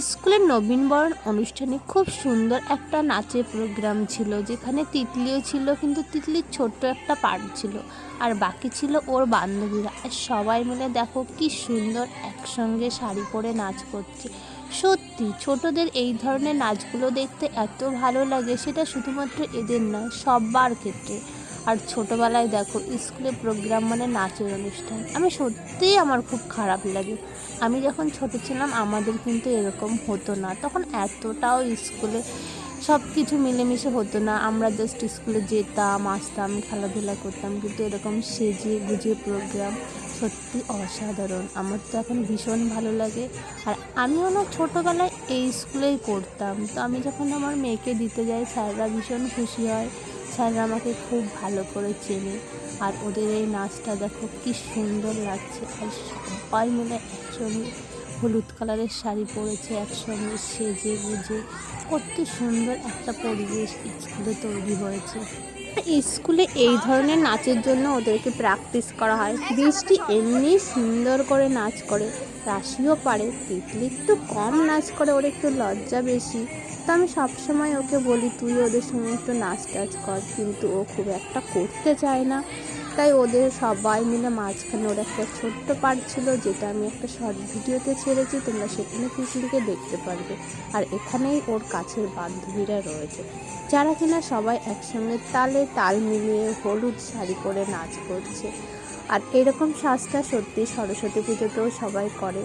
স্কুলের নবীনবরণ অনুষ্ঠানে খুব সুন্দর একটা নাচের প্রোগ্রাম ছিল, যেখানে তিতলিও ছিল, কিন্তু তিতলির ছোট্ট একটা পার্ট ছিল, আর বাকি ছিল ওর বান্ধবীরা। আর সবাই মিলে দেখো কি সুন্দর একসঙ্গে শাড়ি পরে নাচ করছে। সত্যি, ছোটদের এই ধরনের নাচগুলো দেখতে এত ভালো লাগে, সেটা শুধুমাত্র এদের নয় সবার ক্ষেত্রে। আর ছোটোবেলায় দেখো, স্কুলে প্রোগ্রাম মানে নাচের অনুষ্ঠান। আমি সত্যিই আমার খুব খারাপ লাগে। আমি যখন ছোট ছিলাম, আমাদের কিন্তু এরকম হতো না। তখন এতটাও স্কুলে সব কিছু মিলেমিশে হতো না। আমরা জাস্ট স্কুলে যেতাম, আসতাম, খেলাধুলা করতাম, কিন্তু এরকম সেজে গুজে প্রোগ্রাম সত্যি অসাধারণ। আমার তো এখন ভীষণ ভালো লাগে। আর আমিও না ছোটোবেলায় এই স্কুলেই করতাম। তো আমি যখন আমার মেয়েকে দিতে যাই, স্যাররা ভীষণ খুশি হয়। স্যাররা আমাকে খুব ভালো করে চেনে। আর ওদের এই নাচটা দেখো কি সুন্দর লাগছে। আর সবাই মিলে একসঙ্গে হলুদ কালারের শাড়ি পরেছে, একসঙ্গে সেজে গুজে। কত সুন্দর একটা পরিবেশ স্কুলে তৈরি হয়েছে। স্কুলে এই ধরনের নাচের জন্য ওদেরকে প্র্যাকটিস করা হয়। বৃষ্টি এমনি সুন্দর করে নাচ করে, রাশিও পারে তিতলি একটু কম নাচ করে, ওর একটু লজ্জা বেশি। তো আমি সবসময় ওকে বলি, তুই ওদের সঙ্গে একটু নাচ টাচ কর, কিন্তু ও খুব একটা করতে চায় না। তাই ওদের সবাই মিলে মাঝখানে ওর একটা ছোট্ট পার্ট ছিল, যেটা আমি একটা শর্ট ভিডিওতে ছেড়েছি, তোমরা সেখানে তিতলিকে দেখতে পারবে। আর এখানেই ওর কাছের বান্ধবীরা রয়েছে। যারা কিনা সবাই একসঙ্গে তালে তাল মিলিয়ে হলুদ শাড়ি পরে নাচ করছে। আর এরকম সাজটা সত্যি সরস্বতী পুজোতেও সবাই করে।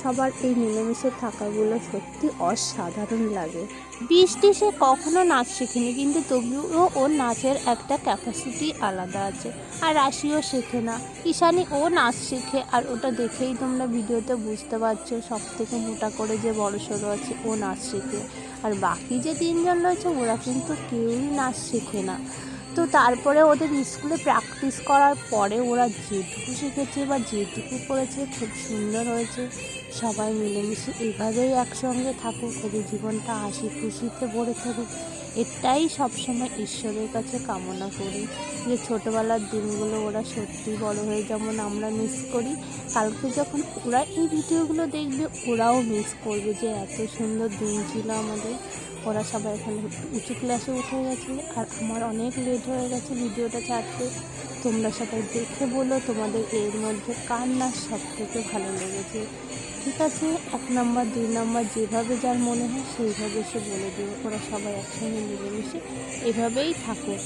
সবার এই মিলেমিশে থাকাগুলো সত্যি অসাধারণ লাগে। বৃষ্টি সে কখনো নাচ শেখেনি, কিন্তু তবুও ওর নাচের একটা ক্যাপাসিটি আলাদা আছে। আর রাশিও শেখে না। ঈশানি ও নাচ শেখে, আর ওটা দেখেই তোমরা ভিডিওতে বুঝতে পারছ সব থেকে মোটা করে যে বড় সড়ো আছে, ও নাচ শেখে। আর বাকি যে তিনজন রয়েছে, ওরা কিন্তু কেউই নাচ শেখে না। তো তারপরে ওদের স্কুলে প্র্যাকটিস করার পরে ওরা যেটুকু শিখেছে বা যেটুকু করেছে খুব সুন্দর হয়েছে। সবাই মিলেমিশে এভাবেই একসঙ্গে থাকুক, ওদের জীবনটা হাসি খুশিতে ভরে থাকুক। এটাই সবসময় ঈশ্বরের কাছে কামনা করি যে ছোটোবেলার দিনগুলো ওরা সত্যি বড় হয়ে যেমন আমরা মিস করি, কালকে যখন ওরা এই ভিডিওগুলো দেখবে, ওরাও মিস করবে যে এত সুন্দর দিন ছিল আমাদের। ওরা সবাই এখানে উঁচু ক্লাসে উঠে গেছে আর আমার অনেক লেট হয়ে গেছে ভিডিওটা ছাড়তে। তোমরা সবাই দেখে বলো তোমাদের এর মধ্যে কার নাচ সব থেকে ভালো লেগেছে। ঠিক আছে, এক নম্বর দুই নম্বর যেভাবে যার মনে হয় সেইভাবে সে বলে দেবে ওরা সবাই একসঙ্গে মিলেমিশে এভাবেই থাকুক।